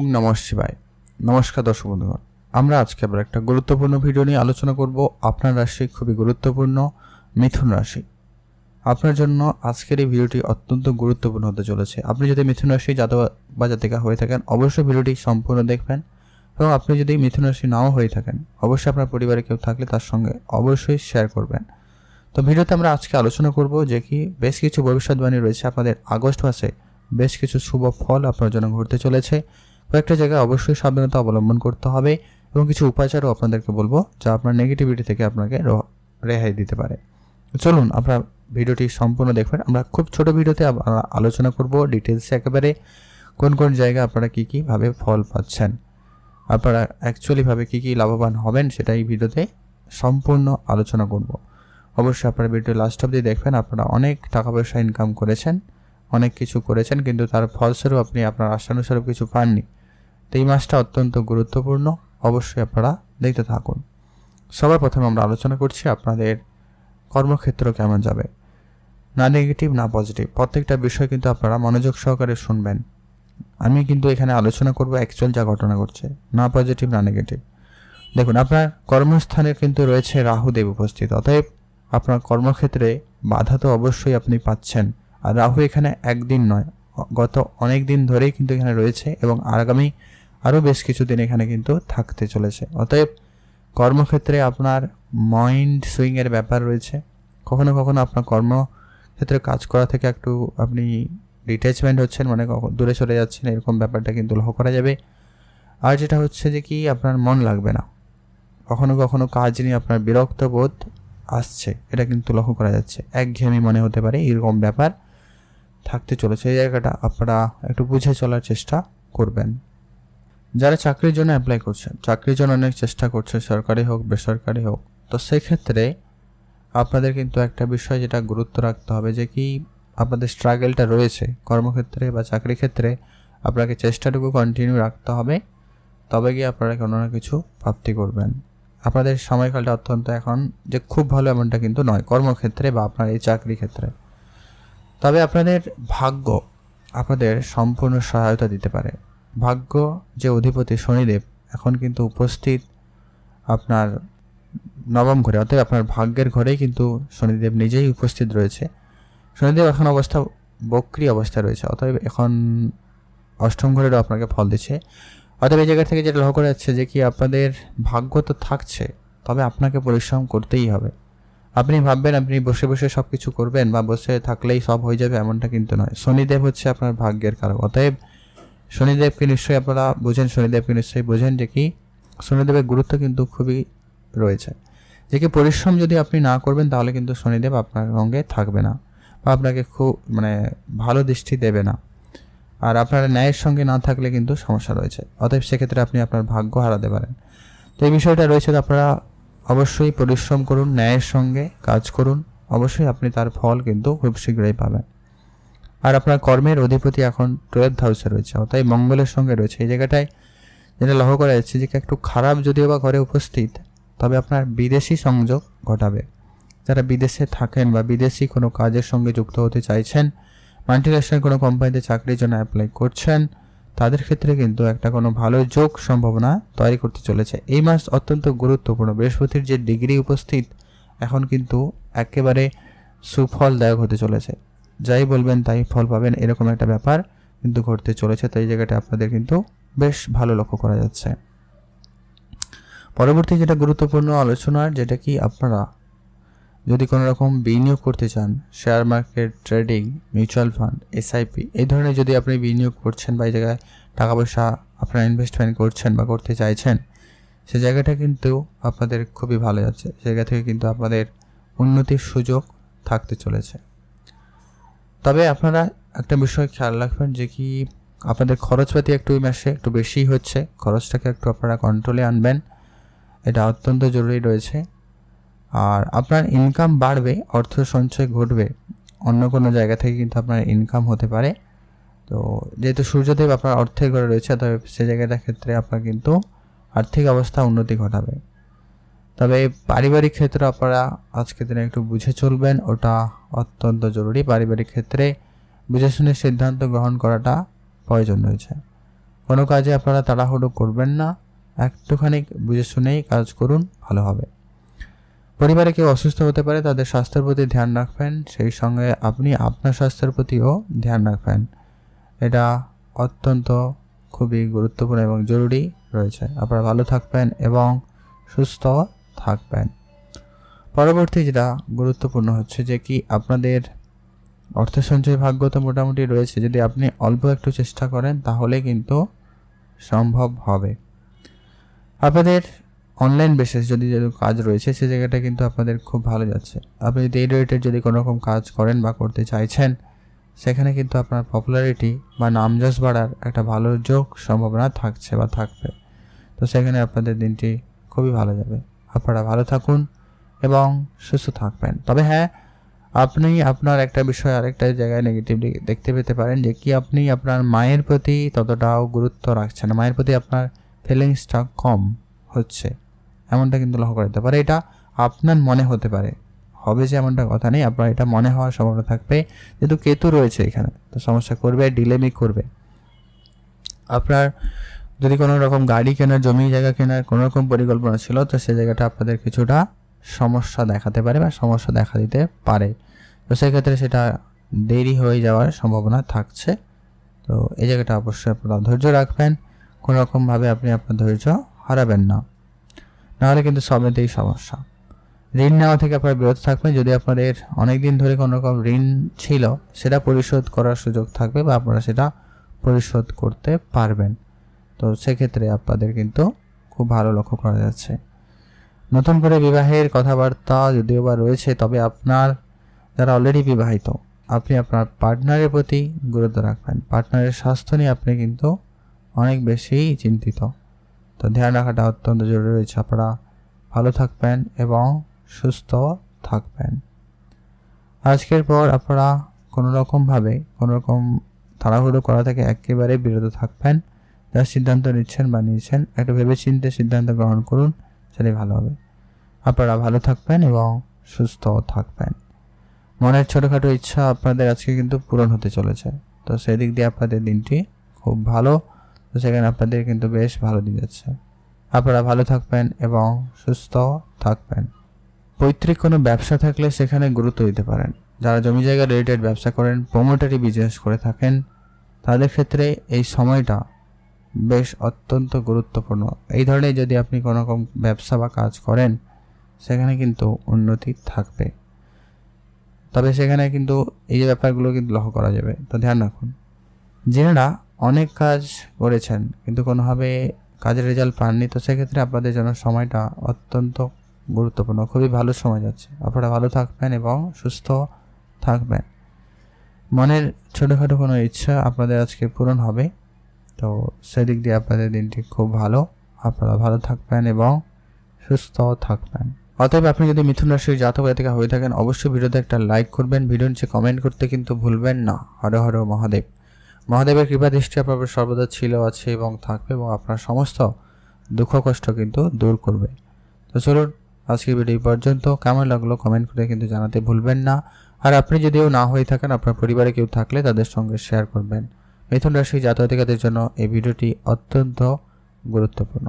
ওং নম শিবায়। নমস্কার দর্শক বন্ধুগণ, আমরা আজকে আবার একটা গুরুত্বপূর্ণ ভিডিও নিয়ে আলোচনা করব আপনার রাশি খুবই গুরুত্বপূর্ণ, মিথুন রাশি। আপনার জন্য আজকের এই ভিডিওটি অত্যন্ত গুরুত্বপূর্ণ হতে চলেছে। আপনি যদি মিথুন রাশি, জাতক বা জাতিকা হয়ে থাকেন, অবশ্যই ভিডিওটি সম্পূর্ণ দেখবেন এবং আপনি যদি মিথুন রাশি নাও হয়ে থাকেন, অবশ্যই আপনার পরিবারে কেউ থাকলে তার সঙ্গে অবশ্যই শেয়ার করবেন। তো ভিডিওতে আমরা আজকে আলোচনা করব যে কি বেশ কিছু ভবিষ্যৎবাণী রয়েছে আপনাদের আগস্ট মাসে, বেশ কিছু শুভ ফল আপনার জন্য ঘটতে চলেছে। কয়েকটা জায়গায় অবশ্যই সাবধানতা অবলম্বন করতে হবে এবং কিছু উপাচারও আপনাদেরকে বলব যা আপনার নেগেটিভিটি থেকে আপনাকে রেহাই দিতে পারে। চলুন আপনার ভিডিওটি সম্পূর্ণ দেখবেন আমরা খুব ছোট ভিডিওতে আলোচনা করব ডিটেলসে একেবারে কোন কোন জায়গায় আপনারা কী কীভাবে ফল পাচ্ছেন, আপনারা অ্যাকচুয়ালিভাবে কী কী লাভবান হবেন সেটা এই ভিডিওতে সম্পূর্ণ আলোচনা করব। অবশ্যই আপনারা ভিডিও লাস্ট অবধি দেখবেন, আপনারা অনেক টাকা পয়সা ইনকাম করেছেন, অনেক কিছু করেছেন, কিন্তু তার ফলস্বরূপ আপনি আপনার আশানুস্বরূপ কিছু পাননি। এই মাসটা অত্যন্ত গুরুত্বপূর্ণ। অবশ্যই আপনারা দেখতে থাকুন। সবার প্রথমে আমরা আলোচনা করছি আপনাদের কর্মক্ষেত্র কেমন যাবে। না নেগেটিভ না পজিটিভ প্রত্যেকটা বিষয় কিন্তু আপনারা মনোযোগ সহকারে শুনবেন। আমি কিন্তু এখানে আলোচনা করব অ্যাকচুয়াল যা ঘটনা ঘটছে। না পজিটিভ না নেগেটিভ দেখুন, আপনার কর্মস্থানে কিন্তু রয়েছে রাহুদেব উপস্থিত। অতএব আপনার কর্মক্ষেত্রে বাধা তো অবশ্যই আপনি পাচ্ছেন। আর রাহু এখানে একদিন নয়, গত অনেক দিন ধরেই কিন্তু এখানে রয়েছে এবং আগামী আরও বেশ কিছুদিন এখানে কিন্তু থাকতে চলেছে। অতএব কর্মক্ষেত্রে আপনার মাইন্ড সুইংয়ের ব্যাপার রয়েছে। কখনো কখনো আপনার কর্মক্ষেত্রে কাজ করা থেকে একটু আপনি ডিট্যাচমেন্ট হচ্ছেন মানে দূরে চলে যাচ্ছেন, এরকম ব্যাপারটা কিন্তু লক্ষ্য করা যাবে। আর যেটা হচ্ছে যে কি, আপনার মন লাগবে না। কখনো কখনো কাজ নিয়ে আপনার বিরক্ত বোধ আসছে, এটা কিন্তু লক্ষ্য করা যাচ্ছে। একঘেয়েমি মনে হতে পারে, এরকম ব্যাপার থাকতে চলেছে। এই জায়গাটা আপনারা একটু বুঝে চলার চেষ্টা করবেন। যারা চাকরির জন্য অ্যাপ্লাই করছেন, চাকরির জন্য অনেক চেষ্টা করছে, সরকারি হোক, বেসরকারি হোক, তো সেক্ষেত্রে আপনাদের কিন্তু একটা বিষয় যেটা গুরুত্ব রাখতে হবে যে কি আপনাদের স্ট্রাগলটা রয়েছে কর্মক্ষেত্রে বা চাকরি ক্ষেত্রে, আপনাকে চেষ্টাটুকু কন্টিনিউ রাখতে হবে, তবে গিয়ে আপনারা কোনো না কিছু প্রাপ্তি করবেন। আপনাদের সময়কালটা অত্যন্ত এখন যে খুব ভালো এমনটা কিন্তু নয়, কর্মক্ষেত্রে বা আপনার এই চাকরি ক্ষেত্রে। তবে আপনাদের ভাগ্য আপনাদের সম্পূর্ণ সহায়তা দিতে পারে। ভাগ্য যে অধিপতি শনিদেব এখন কিন্তু উপস্থিত আপনার নবম ঘরে, অতএব আপনার ভাগ্যের ঘরেই কিন্তু শনিদেব নিজেই উপস্থিত রয়েছে। শনিদেব এখন অবস্থা বক্রি অবস্থা রয়েছে, অতএব এখন অষ্টম ঘরেরও আপনাকে ফল দিচ্ছে। অতএব এই জায়গা থেকে যেটা লক্ষ্য করা যাচ্ছে যে কি আপনাদের ভাগ্য তো থাকছে, তবে আপনাকে পরিশ্রম করতেই হবে। আপনি ভাববেন, আপনি বসে বসে সব কিছু করবেন বা বসে থাকলেই সব হয়ে যাবে এমনটা কিন্তু নয়। শনিদেব হচ্ছে আপনার ভাগ্যের কারক, অতএব শনিদেবকে নিশ্চয়ই আপনারা বোঝেন? শনিদেবকে নিশ্চয়ই বোঝেন যে কি শনিদেবের গুরুত্ব কিন্তু খুবই রয়েছে। যে কি পরিশ্রম যদি আপনি না করবেন, তাহলে কিন্তু শনিদেব আপনার সঙ্গে থাকবে না বা আপনাকে খুব মানে ভালো দৃষ্টি দেবে না। আর আপনার ন্যায়ের সঙ্গে না থাকলে কিন্তু সমস্যা রয়েছে। অতএব সেক্ষেত্রে আপনি আপনার ভাগ্য হারাতে পারেন। তো এই বিষয়টা রয়েছে আপনারা অবশ্যই পরিশ্রম করুন, ন্যায়ের সঙ্গে কাজ করুন। অবশ্যই আপনি তার ফল কিন্তু খুব শীঘ্রই পাবেন। আর আপনার কর্মের অধিপতি এখন টুয়েলভ হাউসে রয়েছে অতএব মঙ্গলের সঙ্গে রয়েছে। এই জায়গাটায় যেটা লক্ষ্য করা যাচ্ছে যে, একটু খারাপ যদিও বা ঘরে উপস্থিত, তবে আপনার বিদেশি সংযোগ ঘটাবে। যারা বিদেশে থাকেন বা বিদেশি কোনো কাজের সঙ্গে যুক্ত হতে চাইছেন মাল্টিন্যাশনাল কোনো কোম্পানিতে চাকরির জন্য অ্যাপ্লাই করছেন, তাদের ক্ষেত্রে কিন্তু একটা কোনো ভালো যোগ সম্ভাবনা তৈরি করতে চলেছে। এই মাস অত্যন্ত গুরুত্বপূর্ণ। বৃহস্পতির যে ডিগ্রি উপস্থিত, এখন কিন্তু একেবারে সুফলদায়ক হতে চলেছে। যাই বলবেন তাই ফল পাবেন, এরকম একটা ব্যাপার কিন্তু ঘটতে চলেছে। তাই জায়গাটা আপনাদের কিন্তু বেশ ভালো লক্ষ্য করা যাচ্ছে। পরবর্তী যেটা গুরুত্বপূর্ণ আলোচনার, যেটা কি আপনারা যদি কোনো রকম বিনিয়োগ করতে চান share market trading mutual fund SIP এই ধরনের যদি আপনি বিনিয়োগ করছেন বা এই জায়গায় টাকা পয়সা আপনারা ইনভেস্টমেন্ট করছেন বা করতে চাইছেন, সে জায়গাটা কিন্তু আপনাদের খুবই ভালো যাচ্ছে। জায়গা থেকে কিন্তু আপনাদের উন্নতির সুযোগ থাকতে চলেছে। তবে আপনারা একটা বিষয় খেয়াল রাখবেন যে কি আপনাদের খরচপাতি একটু এই মাসে একটু বেশি হচ্ছে। খরচটাকে একটু আপনারা কন্ট্রোলে আনবেন। এটা অত্যন্ত জরুরি রয়েছে। আর আপনার ইনকাম বাড়বে, অর্থ সঞ্চয় ঘটবে। অন্য কোনো জায়গা থেকে কিন্তু আপনার ইনকাম হতে পারে। তো যেহেতু সূর্যদেব আপনার অর্থের ঘরে রয়েছে তবে সে জায়গাটার ক্ষেত্রে আপনার কিন্তু আর্থিক অবস্থা উন্নতি ঘটাবে। তবে পারিবারিক ক্ষেত্রে আপনারা আজকের দিনে একটু বুঝে চলবেন, ওটা অত্যন্ত জরুরি। পারিবারিক ক্ষেত্রে বুঝে শুনে সিদ্ধান্ত গ্রহণ করাটা প্রয়োজন রয়েছে। কোনো কাজে আপনারা তাড়াহুড়ো করবেন না, একটুখানি বুঝে শুনেই কাজ করুন, ভালো হবে। পরিবারে কেউ অসুস্থ হতে পারে, তাদের স্বাস্থ্যের প্রতি ধ্যান রাখবেন, সেই সঙ্গে আপনি আপনার স্বাস্থ্যের প্রতিও ধ্যান রাখবেন। এটা অত্যন্ত খুবই গুরুত্বপূর্ণ এবং জরুরি রয়েছে। আপনারা ভালো থাকবেন এবং সুস্থ থাকবেন। পরবর্তী যেটা গুরুত্বপূর্ণ হচ্ছে যে কি আপনাদের অর্থ সঞ্চয় ভাগ্য তো মোটামুটি রয়েছে। যদি আপনি অল্প একটু চেষ্টা করেন তাহলে কিন্তু সম্ভব হবে। আপনাদের অনলাইন বেসিস যদি যদি কাজ রয়েছে, সে জায়গাটা কিন্তু আপনাদের খুব ভালো যাচ্ছে। আপনি যদি এই রেটের যদি কোনো রকম কাজ করেন বা করতে চাইছেন, সেখানে কিন্তু আপনার পপুলারিটি বা নামযশ বাড়ার একটা ভালো যোগ সম্ভাবনা থাকছে বা থাকবে। তো সেখানে আপনাদের দিনটি খুবই ভালো যাবে। আপনারা ভালো থাকুন এবং সুস্থ থাকবেন। তবে হ্যাঁ আপনি আপনার একটা বিষয় আরেকটা জায়গায় নেগেটিভলি দেখতে পেতে পারেন যে কি আপনি আপনার মায়ের প্রতি ততটাও গুরুত্ব রাখছেন মায়ের প্রতি আপনার ফিলিংসটা কম হচ্ছে। এমনটা কিন্তু লক্ষ্য করা যেতে পারে। এটা আপনার মনে হতে পারে। হবে যে এমনটা কথা নেই। আপনার এটা মনে হওয়ার সম্ভাবনা থাকবে। যেহেতু কেতু রয়েছে এখানে। তো সমস্যা করবে ডিলেমি করবে। আপনার যদি কোনো রকম গাড়ি কেনার, জমি জায়গা কেনার কোনো রকম পরিকল্পনা ছিল, তো সেই জায়গাটা আপনাদের কিছুটা সমস্যা দেখাতে পারে বা সমস্যা দেখা দিতে পারে। তো সেক্ষেত্রে সেটা দেরি হয়ে যাওয়ার সম্ভাবনা থাকছে। তো এই জায়গাটা অবশ্যই আপনারা ধৈর্য রাখবেন। কোনো রকমভাবে আপনি আপনার ধৈর্য হারাবেন না। নাহলে কিন্তু সবেতেই সমস্যা। ঋণ নেওয়া থেকে আপনারা বিরত থাকবেন। যদি আপনাদের অনেক দিন ধরে কোনো রকম ঋণ ছিল, সেটা পরিশোধ করার সুযোগ থাকবে বা আপনারা সেটা পরিশোধ করতে পারবেন। তো সেক্ষেত্রে আপনাদের কিন্তু খুব ভালো লক্ষ্য করা যাচ্ছে। নতুন করে বিবাহের কথাবার্তা যদিও বা রয়েছে, তবে আপনার যারা অলরেডি বিবাহিত, আপনি আপনার পার্টনারের প্রতি গুরুত্ব রাখবেন। পার্টনারের স্বাস্থ্য নিয়ে আপনি কিন্তু অনেক বেশি চিন্তিত। তো ধ্যান রাখাটা অত্যন্ত জরুরি রয়েছে। আপনারা ভালো থাকবেন এবং সুস্থ থাকবেন। আজকের পর আপনারা কোনো রকমভাবে কোনো রকম তাড়াহুড়ো করা থেকে একেবারে বিরত থাকবেন। যা সিদ্ধান্ত নিচ্ছেন বা নিয়েছেন, একটু ভেবে চিন্তে সিদ্ধান্ত গ্রহণ করুন, সেটাই ভালো হবে। আপনারা ভালো থাকবেন এবং সুস্থ থাকবেন। মনের ছোটোখাটো ইচ্ছা আপনাদের আজকে কিন্তু পূরণ হতে চলেছে। তো সেই দিক দিয়ে আপনাদের দিনটি খুব ভালো। তো সেখানে আপনাদের কিন্তু বেশ ভালো দিন যাচ্ছে। আপনারা ভালো থাকবেন এবং সুস্থ থাকবেন। পৈতৃক কোনো ব্যবসা থাকলে সেখানে গুরুত্ব দিতে পারেন। যারা জমি জায়গা রিলেটেড ব্যবসা করেন প্রোমোটারি বিজনেস করে থাকেন, তাদের ক্ষেত্রে এই সময়টা বেশ অত্যন্ত গুরুত্বপূর্ণ। এই ধরনের যদি আপনি কোনো রকম ব্যবসা বা কাজ করেন, সেখানে কিন্তু উন্নতি থাকবে। তবে সেখানে কিন্তু এই যে ব্যাপারগুলো কিন্তু লক্ষ্য করা যাবে, তো ধ্যান রাখুন। যিনারা অনেক কাজ করেছেন, কিন্তু কোনোভাবে কাজের রেজাল্ট পাননি, তো সেক্ষেত্রে আপনাদের জন্য সময়টা অত্যন্ত গুরুত্বপূর্ণ। খুবই ভালো সময় যাচ্ছে। আপনারা ভালো থাকবেন এবং সুস্থ থাকবেন। মনের ছোটোখাটো কোনো ইচ্ছা আপনাদের আজকে পূরণ হবে। তো সেদিক দিয়ে আপনাদের দিনটি খুব ভালো। আপনারা ভালো থাকবেন এবং সুস্থ থাকবেন। অতএব আপনি যদি মিথুন রাশির জাতক থেকে হয়ে থাকেন, অবশ্যই ভিডিওতে একটা লাইক করবেন, ভিডিও নিচে কমেন্ট করতে কিন্তু ভুলবেন না। হর হর মহাদেব। মহাদেবের কৃপা দৃষ্টি আপনার সর্বদা ছিল, আছে এবং থাকবে এবং আপনার সমস্ত দুঃখ কষ্ট কিন্তু দূর করবে। তো চলুন, আজকের ভিডিও এই পর্যন্ত। কেমন লাগল কমেন্ট করে কিন্তু জানাতে ভুলবেন না। আর আপনি যদিও না হয়ে থাকেন, আপনার পরিবারে কেউ থাকলে তাদের সঙ্গে শেয়ার করবেন। মিথুন রাশি জাতক জন্য এই ভিডিওটি অত্যন্ত গুরুত্বপূর্ণ।